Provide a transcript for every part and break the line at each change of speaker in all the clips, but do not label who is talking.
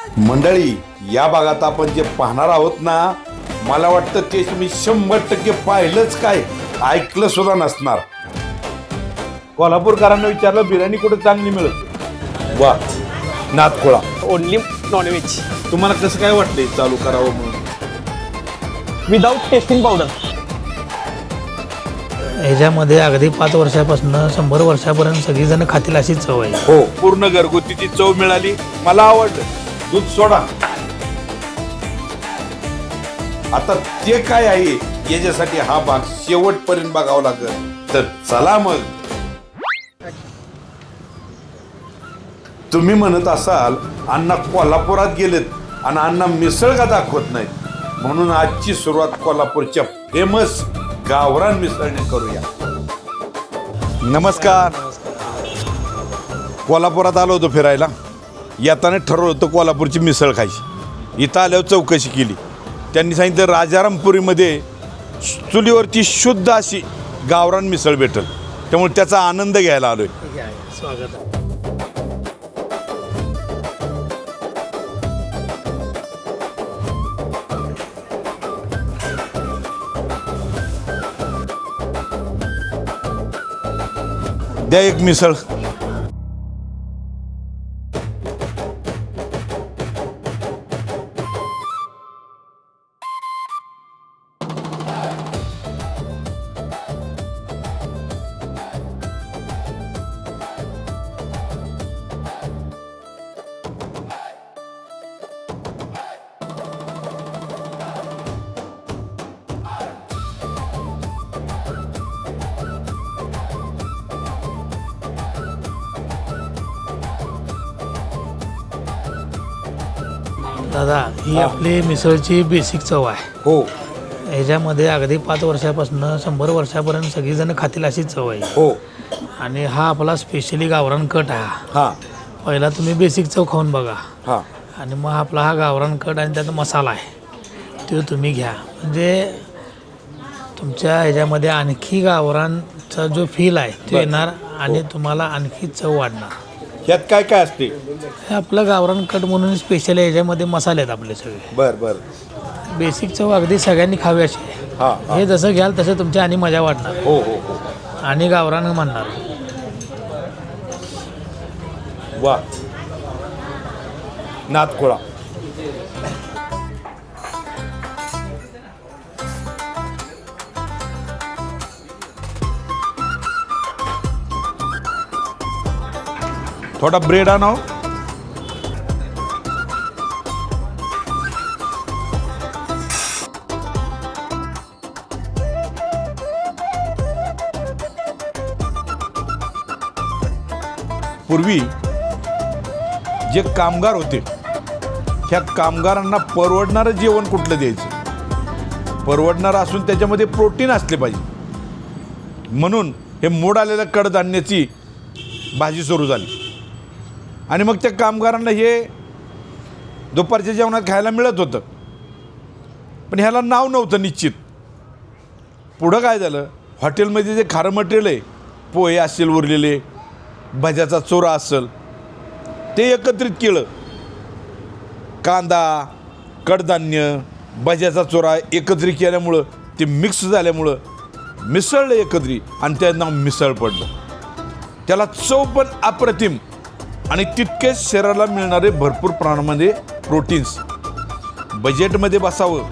मंडळी या भागात आपण जे पाहणार आहोत ना मला वाटतं ते तुम्ही शंभर टक्के पाहिलंच काय ऐकलं सुद्धा नसणार. कोल्हापूरकरांना विचारलं बिर्याणी कुठे चांगली मिळत? वा नाथखोळा
ओनली नॉनव्हेज
तुम्हाला कसं काय वाटतंय चालू करावं म्हणून?
विदाऊट टेस्टिंग पावडर
ह्याच्यामध्ये अगदी पाच वर्षापासून शंभर वर्षापर्यंत सगळीजण खातील अशी चव आहे.
हो. पूर्ण घरगुतीची चव मिळाली. मला आवडलं. दूध सोडा. आता ते काय आहे? याच्यासाठी हा भाग शेवटपर्यंत बघावा लागेल. तर चला मग. तुम्ही म्हणत असाल अण्णा कोल्हापुरात गेलेत आणि अण्णा मिसळ का दाखवत नाहीत. म्हणून आजची सुरुवात कोल्हापूरच्या फेमस गावरान मिसळने करूया. नमस्कार. कोल्हापुरात आलो होतो फिरायला. येताना ठरवलं होतं कोल्हापूरची मिसळ खायची. इथं आल्यावर चौकशी केली. त्यांनी सांगितलं राजारामपुरीमध्ये चुलीवरची शुद्ध अशी गावरान मिसळ भेटल. त्यामुळे त्याचा आनंद घ्यायला आलोय.
स्वागत
द्या एक मिसळ.
दादा ही आपली मिसळची बेसिक चव आहे.
हो.
ह्याच्यामध्ये अगदी पाच वर्षापासून शंभर वर्षापर्यंत सगळीजण खातील अशी चव आहे.
हो.
आणि हा आपला स्पेशली गावरान कट आहे हा.
हां.
पहिला तुम्ही बेसिक चव खाऊन बघा.
हां.
आणि मग आपला हा गावरान कट आणि त्याचा मसाला आहे. तो तुम्ही घ्या. म्हणजे तुमच्या ह्याच्यामध्ये आणखी गावरानचा जो फील आहे तो येणार आणि तुम्हाला आणखी चव वाढणार.
ह्यात काय काय असते?
हे आपलं गावरान कट म्हणून स्पेशल ह्याच्यामध्ये मसाले आहेत आपले सगळे.
बर बर.
बेसिक चव अगदी सगळ्यांनी खावी अशी. आहे.
हां.
हे जसं घ्याल तसं तुमच्या आणि मजा वाटणार.
हो हो हो.
आणि गावरान म्हणणार.
वा. नाथखोळा थोडा ब्रेड आणाव. पूर्वी जे कामगार होते ह्या कामगारांना परवडणारं जेवण कुठलं द्यायचं? परवडणारं असून त्याच्यामध्ये प्रोटीन असले पाहिजे. म्हणून हे मोड आलेल्या कडधान्याची भाजी सुरू झाली. आणि मग त्या कामगारांना हे दुपारच्या जेवणात खायला मिळत होतं. पण ह्याला नाव नव्हतं निश्चित. पुढं काय झालं? हॉटेलमध्ये जे खारं मटेरियल आहे पोहे असेल उरलेले भज्याचा चोरा असेल ते एकत्रित केलं. कांदा कडधान्य भज्याचा चोरा एकत्रित केल्यामुळं ते मिक्स झाल्यामुळं मिसळलं एकत्रित आणि त्याचं नाव मिसळ पडलं. त्याला चव पण अप्रतिम आणि तितकेच शरीराला मिळणारे भरपूर प्रमाणामध्ये प्रोटीन्स बजेटमध्ये बसावं.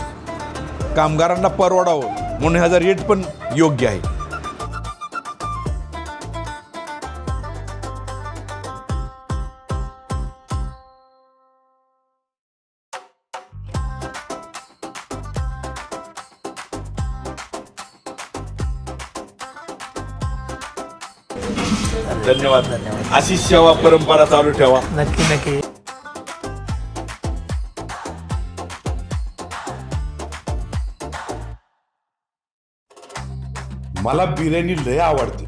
कामगारांना परवडावं. म्हणून ह्याचा रेट पण योग्य आहे. अशी सेवा परंपरा चालू ठेवा.
नक्की नक्की.
मला बिर्याणी लय आवडते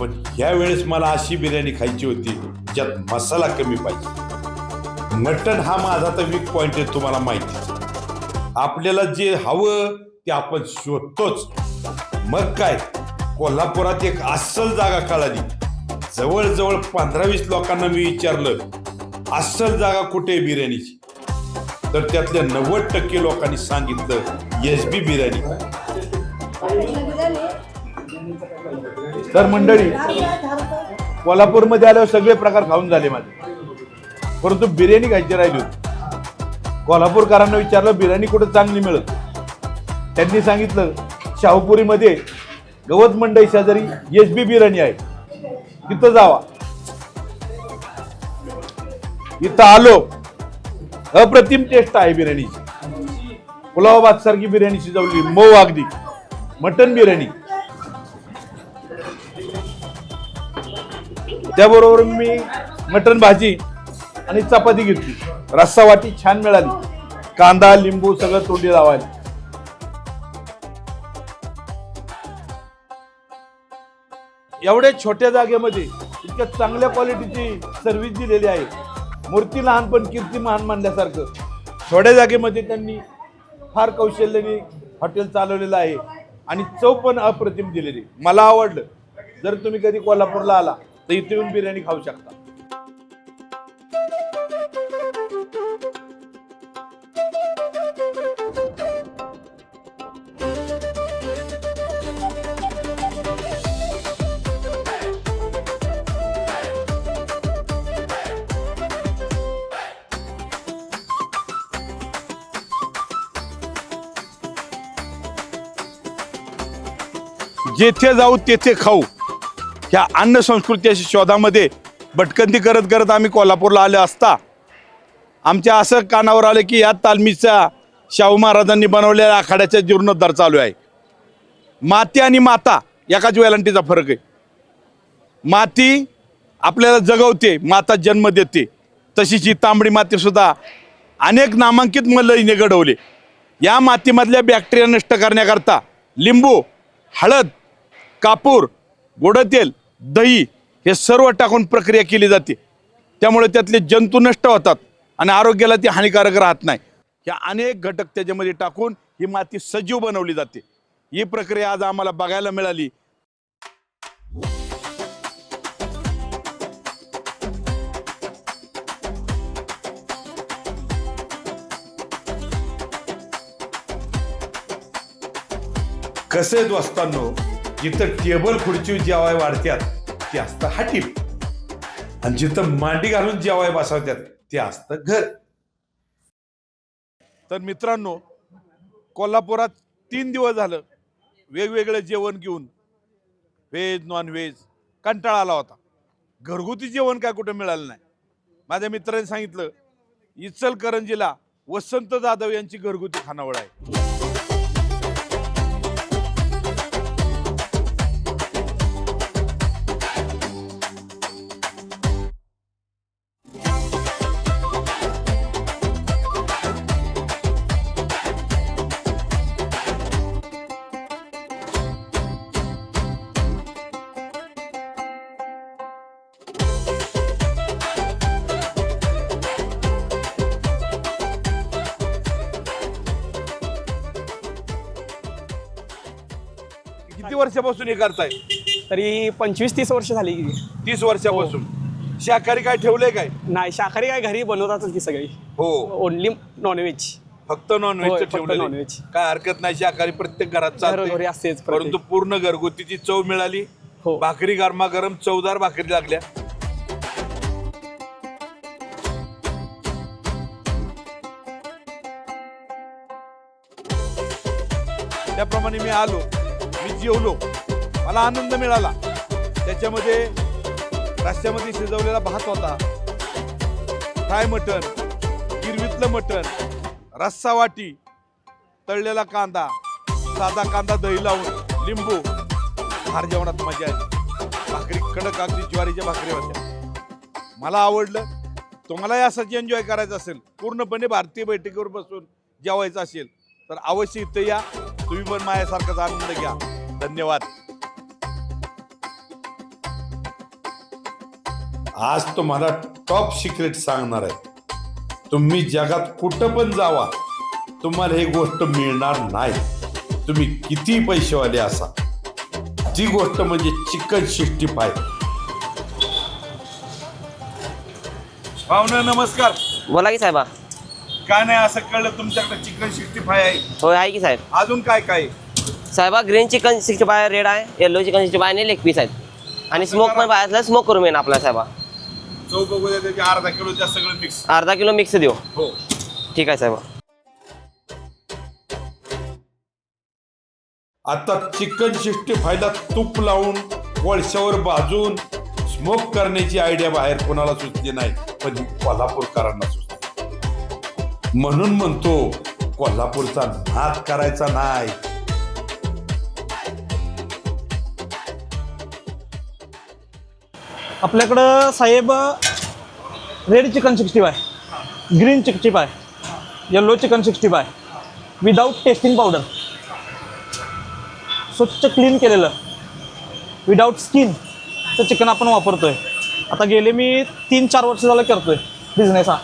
पण ह्या वेळेस मला अशी बिर्याणी खायची होती ज्यात मसाला कमी पाहिजे. मटण हा माझा तर वीक पॉइंट आहे तुम्हाला माहिती आपल्याला जे हवं ते आपण शोधतोच. मग काय कोल्हापुरात एक अस्सल जागा कळाली. जवळजवळ पंधरा वीस लोकांना मी विचारलं अस्सल जागा कुठे आहे बिर्याणीची? तर त्यातल्या नव्वद टक्के लोकांनी सांगितलं एस बी बिर्याणी. तर मंडळी कोल्हापूरमध्ये आल्यावर सगळे प्रकार खाऊन झाले माझे. परंतु बिर्याणी खायची राहिली होती. कोल्हापूरकरांना विचारलं बिर्याणी कुठं चांगली मिळत? त्यांनी सांगितलं शाहूपुरीमध्ये गवत मंडई शेजारी एस बी बिर्याणी आहे. इथं जावा. इथं आलो. अप्रतिम टेस्ट आहे बिर्याणीची. पुलावाबाद सारखी बिर्याणी शिजवली मऊ अगदी. मटन बिर्याणी. त्याबरोबर मी मटन भाजी आणि चपाती घेतली. रस्सा वाटी छान मिळाली. कांदा लिंबू सगळं तोंडी लावायला. एवढ्या छोट्या जागेमध्ये इतक्या चांगल्या क्वालिटीची सर्व्हिस दिलेली आहे. मूर्ती लहानपण कीर्ती महान मानल्यासारखं. थोड्या जागेमध्ये त्यांनी फार कौशल्याने हॉटेल चालवलेलं आहे आणि चव पण अप्रतिम दिलेली मला आवडलं. जर तुम्ही कधी कोल्हापूरला आला तर इथे येऊन बिर्याणी खाऊ शकता. जेथे जाऊ तेथे खाऊ. ह्या अन्न संस्कृतीच्या शोधामध्ये भटकंती करत करत आम्ही कोल्हापूरला आले असता. आमच्या असं कानावर आलं की या तालमीचा शाहू महाराजांनी बनवलेल्या आखाड्याचा जीर्णोद्धार चालू आहे. माती आणि माता एकाच वेलांटीचा फरक आहे. माती आपल्याला जगवते माता जन्म देते. तशीच ही तांबडी मातीसुद्धा अनेक नामांकित मल्लईने घडवले. या मातीमधल्या बॅक्टेरिया नष्ट करण्याकरता लिंबू हळद कापूर गोडं तेल दही हे सर्व टाकून प्रक्रिया केली जाते. त्यामुळे त्यातले जंतू नष्ट होतात आणि आरोग्याला ती हानिकारक राहत नाही. ह्या अनेक घटक त्याच्यामध्ये टाकून ही माती सजीव बनवली जाते. ही प्रक्रिया आज आम्हाला बघायला मिळाली. कसे दोस्तांनो जिथं टेबल खुर्ची जेवाय वाढत्यात ते असतं हाटीप. आणि जिथं मांडी घालून जेवाय बसवत्यात ते असतं घर. तर मित्रांनो कोल्हापुरात तीन दिवस झालं वेगवेगळं जेवण घेऊन व्हेज नॉन व्हेज कंटाळा आला होता. घरगुती जेवण काय कुठं मिळालं नाही. माझ्या मित्राने सांगितलं इचलकरंजीला वसंत जाधव यांची घरगुती खानावळ आहे. किती वर्षापासून हे करताय?
तरी पंचवीस तीस वर्ष झाली
तीस वर्षापासून. शाकाहारी काय ठेवलंय काय?
नाही शाकाहारी काय घरी बनवतातच ती सगळी.
हो.
ओनली नॉनव्हेज
फक्त नॉन
होय,
व्हेज
फक्त
ठेवलेलं
non-veg.
काय हरकत नाही शाकाहारी प्रत्येक घरात
घरोघरी
चालते
असतेच प्रत्येक.
परंतु पूर्ण घरगुतीची चव मिळाली.
हो.
भाकरी गरमागरम चवदार भाकरी लागल्या. त्याप्रमाणे मी आलो. मी जेवलो. मला आनंद मिळाला. त्याच्यामध्ये रस्त्यामध्ये शिजवलेला भात होता. फ्राय मटण किरवीतलं मटण रस्सा वाटी तळलेला कांदा साधा कांदा दही लावून लिंबू. फार जेवणात मजा आली. भाकरी कडक अगदी ज्वारीच्या भाकरी होत्या. मला आवडलं. तुम्हालाही असंच एन्जॉय करायचं असेल पूर्णपणे भारतीय बैठकीवर बसून जेवायचं असेल तर अवश्य इथं या. तुम्ही पण माझ्यासारखाच आनंद घ्या. धन्यवाद. आज तुम्हाला टॉप सिक्रेट सांगणार आहे. तुम्ही जगात कुठं पण जावा तुम्हाला ही गोष्ट मिळणार नाही. तुम्ही किती पैसेवाले असा ती गोष्ट म्हणजे चिकन सिक्स्टी फाय पाहुणा नमस्कार.
बोला की साहेबा.
काय नाही असं कळलं तुमच्याकडे चिकन सिक्स्टी फाय आहे?
हो आहे की साहेब.
अजून काय काय?
साहेबा green chicken sixty five red आहे येलो चिकन सिक्स्टी फाय आणि लेग पीस आहेत. आणि स्मोक पण पाहिजे असला स्मोक करून येईन आपला साहेबा.
त्याचे अर्धा किलोच्या सगळं मिक्स
अर्धा किलो मिक्स देऊ.
हो.
ठीक आहे साहेबा.
आता चिकन सिक्स्टी फायला तूप लावून कोळशावर भाजून स्मोक करण्याची आयडिया बाहेर कोणाला सुचली नाही पण ही कोल्हापूरकरांना सुचली. म्हणून म्हणतो कोल्हापूरचा नाद करायचा नाही.
आपल्याकडं साहेब red chicken sixty five green sixty five yellow chicken sixty five without testing powder स्वच्छ क्लीन केलेलं. विदाऊट स्किनचं चिकन आपण वापरतोय. आता गेले मी तीन चार वर्ष झालं करतोय बिझनेस हा.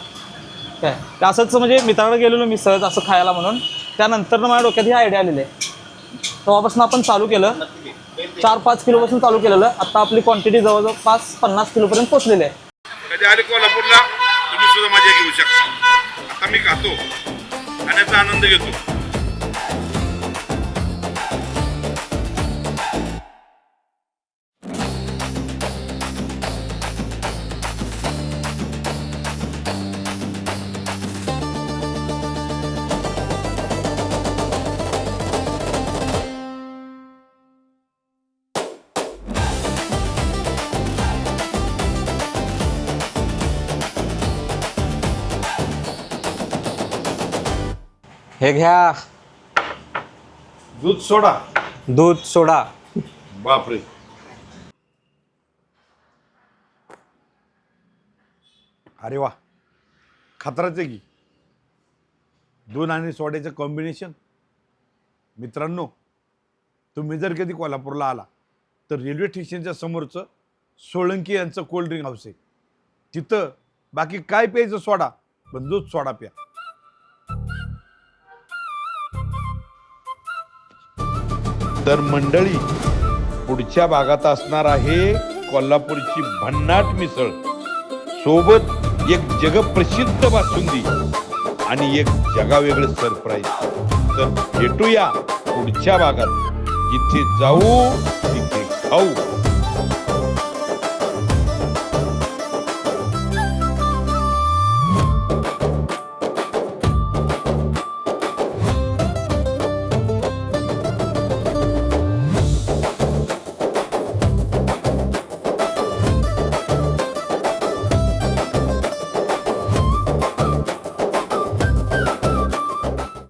काय? असंच म्हणजे मित्राकडे गेलेलो मी सहज असं खायला म्हणून. त्यानंतर माझ्या डोक्यात ही आयडिया आलेली आहे. तेव्हापासून आपण चालू केलं. चार पाच किलोपासून चालू केलेलं. आता आपली क्वांटिटी जवळजवळ पाच पन्नास किलोपर्यंत पोहोचलेली आहे.
कधी आले कोल्हापूरला तुम्ही सुद्धा मजा घेऊ शकता. आता मी खातो. खाण्याचा आनंद घेतो.
हे घ्या.
दूध सोडा.
दूध सोडा.
बापरे. अरे वा. खतराच आहे की. दूध आणि सोड्याचं कॉम्बिनेशन मित्रांनो तुम्ही जर कधी कोल्हापूरला आला तर रेल्वे स्टेशनच्या समोरचं सोळंकी यांचं कोल्ड ड्रिंक हाऊस आहे. तिथं बाकी काय प्यायचं सोडा पण दूध सोडा प्या. तर मंडळी पुढच्या भागात असणार आहे कोल्हापूरची भन्नाट मिसळ. सोबत एक जगप्रसिद्ध बासुंदी आणि एक जगावेगळं सरप्राईज. तर भेटूया पुढच्या भागात. जिथे जाऊ तिथे खाऊ.